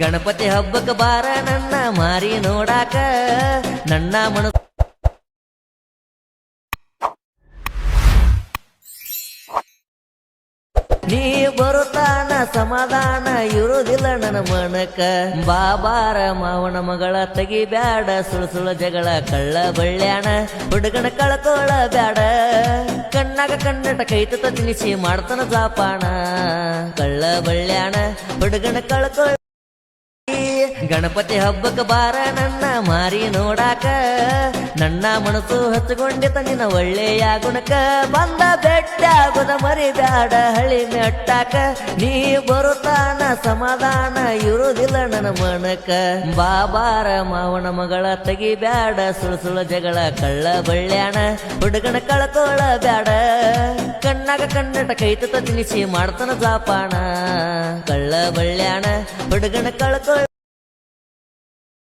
ಗಣಪತಿ ಹಬ್ಬಕ್ಕೆ ಬಾರ ನನ್ನ ಮಾರಿ ನೋಡಾಕ ನನ್ನ ಮನ ನೀ ಬರುತ್ತಾನ ಸಮಾಧಾನ ಇರುವುದಿಲ್ಲ ನನ್ನ ಮನಕ. ಬಾಬಾರ ಮಾವನ ಮಗಳ ತಗಿ ಬೇಡ ಸುಳು ಸುಳ ಜಗಳ ಕಳ್ಳ ಬಳ್ಳ್ಯಾಣ. ಹುಡುಗನ ಕಳ್ಕೋಳ ಬ್ಯಾಡ. ಕಣ್ಣಾಗ ಕಣ್ಣಟ ಕೈತತ ತಿನಿಸಿ ಮಾಡ್ತಾನ ಜಾಪಾಣ ಕಳ್ಳ ಬಳ್ಳ್ಯಾಣ, ಹುಡುಗನ ಕಳ್ಕೋಳ ಗಣಪತಿ ಹಬ್ಬಕ್ಕೆ ಬಾರ ನನ್ನ ಮಾರಿ ನೋಡಾಕ. ನನ್ನ ಮನಸ್ಸು ಹಚ್ಕೊಂಡಿತ ನಿನ್ನ ಒಳ್ಳೆಯ ಗುಣಕ ಬಂದ ಬೆಟ್ಟ ಮರಿ ಬ್ಯಾಡ ಹಳಿ ಮೆಟ್ಟಾಕ ನೀ ಬರುತ್ತಾನ ಸಮಾಧಾನ ಇರುದಿಲ್ಲ ನನ್ನ ಮನಕ ಬಾಬಾರ ಮಾವನ ಮಗಳ ತಗಿ ಬ್ಯಾಡ ಸುಳು ಸುಳು ಜಗಳ ಕಳ್ಳ ಬಳ್ಳ್ಯಾಣ. ಹುಡುಗನ ಕಳ್ಕೋಳ ಬ್ಯಾಡ. ಕಣ್ಣಾಗ ಕಣ್ಣಟ ಕೈತತ ತಿನಿಸಿ ಮಾಡ್ತಾನ ಜಾಪಾಣ ಕಳ್ಳ ಬಳ್ಳ್ಯಾಣ, ಹುಡುಗನ ಕಳ್ಕೊಳ್ಳ